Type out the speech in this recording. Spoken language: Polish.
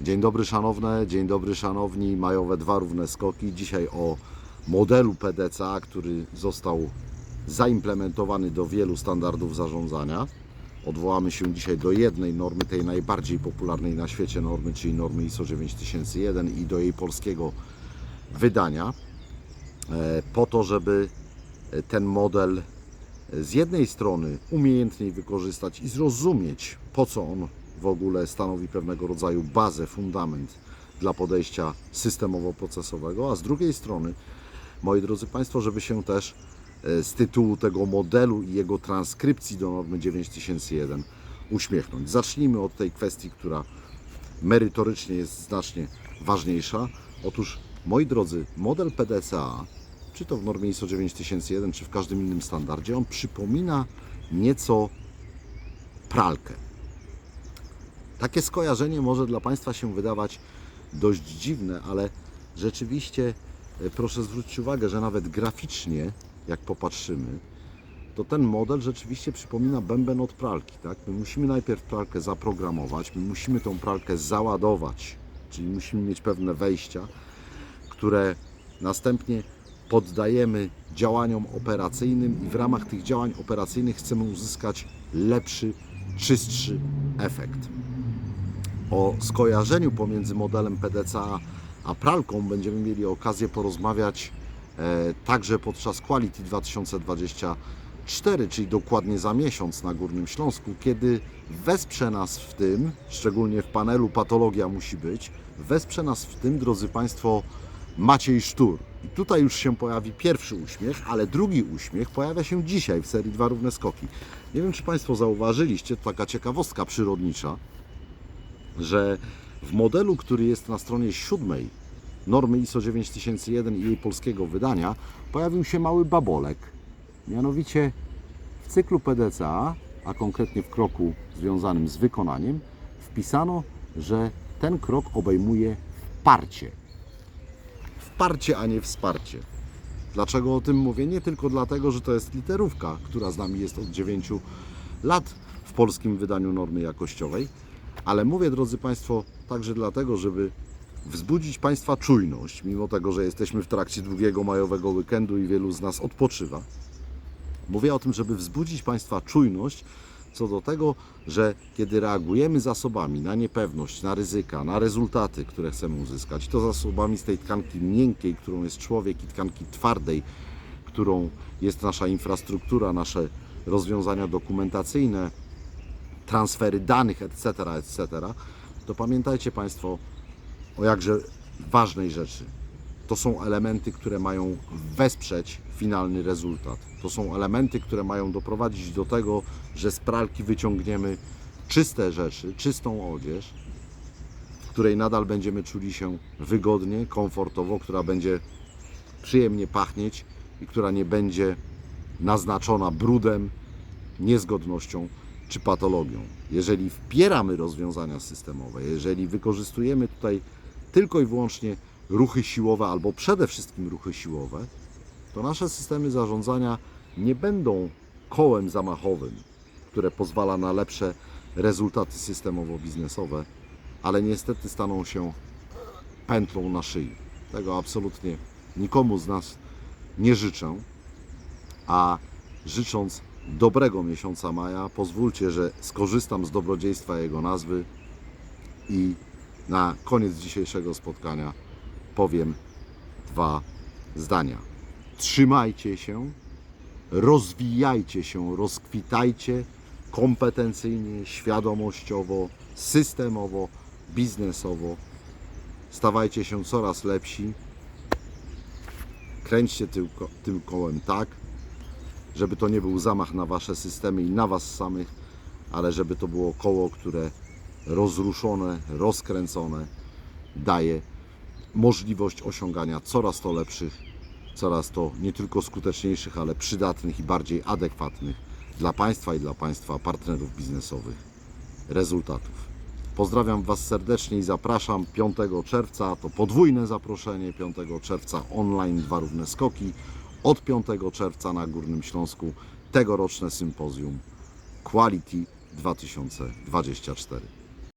Dzień dobry szanowne, dzień dobry szanowni, majowe dwa równe skoki. Dzisiaj o modelu PDCA, który został zaimplementowany do wielu standardów zarządzania. Odwołamy się dzisiaj do jednej normy, tej najbardziej popularnej na świecie normy, czyli normy ISO 9001 i do jej polskiego wydania, e, po to, żeby ten model z jednej strony umiejętniej wykorzystać i zrozumieć, po co on w ogóle stanowi pewnego rodzaju bazę, fundament dla podejścia systemowo-procesowego, a z drugiej strony, moi drodzy Państwo, żeby się też e, z tytułu tego modelu i jego transkrypcji do normy 9001 uśmiechnąć. Zacznijmy od tej kwestii, która merytorycznie jest znacznie ważniejsza. Otóż, moi drodzy, model PDCA, czy to w normie ISO 9001, czy w każdym innym standardzie, on przypomina nieco pralkę. Takie skojarzenie może dla Państwa się wydawać dość dziwne, ale rzeczywiście e, proszę zwrócić uwagę, że nawet graficznie, jak popatrzymy, to ten model rzeczywiście przypomina bęben od pralki. Tak? My musimy najpierw pralkę zaprogramować, my musimy tą pralkę załadować, czyli musimy mieć pewne wejścia, które następnie poddajemy działaniom operacyjnym i w ramach tych działań operacyjnych chcemy uzyskać lepszy, czystszy efekt. O skojarzeniu pomiędzy modelem PDCA a pralką będziemy mieli okazję porozmawiać e, także podczas Quality 2024, czyli dokładnie za miesiąc na Górnym Śląsku, kiedy wesprze nas w tym, szczególnie w panelu Patologia musi być, wesprze nas w tym, drodzy Państwo, Maciej Sztur. I tutaj już się pojawi pierwszy uśmiech, ale drugi uśmiech pojawia się dzisiaj w serii Dwa Równe Skoki. Nie wiem, czy Państwo zauważyliście, to taka ciekawostka przyrodnicza, że w modelu, który jest na stronie siódmej normy ISO 9001 i jej polskiego wydania, pojawił się mały babolek. Mianowicie w cyklu PDCA, a konkretnie w kroku związanym z wykonaniem, wpisano, że ten krok obejmuje wparcie. Wparcie, a nie wsparcie. Dlaczego o tym mówię? Nie tylko dlatego, że to jest literówka, która z nami jest od 9 lat w polskim wydaniu normy jakościowej, ale mówię, drodzy Państwo, także dlatego, żeby wzbudzić Państwa czujność, mimo tego, że jesteśmy w trakcie długiego majowego weekendu i wielu z nas odpoczywa. Mówię o tym, żeby wzbudzić Państwa czujność co do tego, że kiedy reagujemy zasobami na niepewność, na ryzyka, na rezultaty, które chcemy uzyskać, to zasobami z tej tkanki miękkiej, którą jest człowiek, i tkanki twardej, którą jest nasza infrastruktura, nasze rozwiązania dokumentacyjne, transfery danych, etc., etc., to pamiętajcie Państwo o jakże ważnej rzeczy. To są elementy, które mają wesprzeć finalny rezultat. To są elementy, które mają doprowadzić do tego, że z pralki wyciągniemy czyste rzeczy, czystą odzież, w której nadal będziemy czuli się wygodnie, komfortowo, która będzie przyjemnie pachnieć i która nie będzie naznaczona brudem, niezgodnością czy patologią. Jeżeli wpieramy rozwiązania systemowe, jeżeli wykorzystujemy tutaj tylko i wyłącznie ruchy siłowe albo przede wszystkim ruchy siłowe, to nasze systemy zarządzania nie będą kołem zamachowym, które pozwala na lepsze rezultaty systemowo-biznesowe, ale niestety staną się pętlą na szyi. Tego absolutnie nikomu z nas nie życzę, a życząc dobrego miesiąca maja, pozwólcie, że skorzystam z dobrodziejstwa jego nazwy i na koniec dzisiejszego spotkania powiem dwa zdania. Trzymajcie się, rozwijajcie się, rozkwitajcie kompetencyjnie, świadomościowo, systemowo, biznesowo. Stawajcie się coraz lepsi. Kręćcie tym, ko- tym kołem tak, żeby to nie był zamach na wasze systemy i na was samych, ale żeby to było koło, które rozruszone, rozkręcone daje możliwość osiągania coraz to lepszych, coraz to nie tylko skuteczniejszych, ale przydatnych i bardziej adekwatnych dla Państwa i dla Państwa partnerów biznesowych rezultatów. Pozdrawiam Was serdecznie i zapraszam 5 czerwca, to podwójne zaproszenie 5 czerwca online dwa równe skoki. Od 5 czerwca na Górnym Śląsku tegoroczne sympozjum Quality 2024.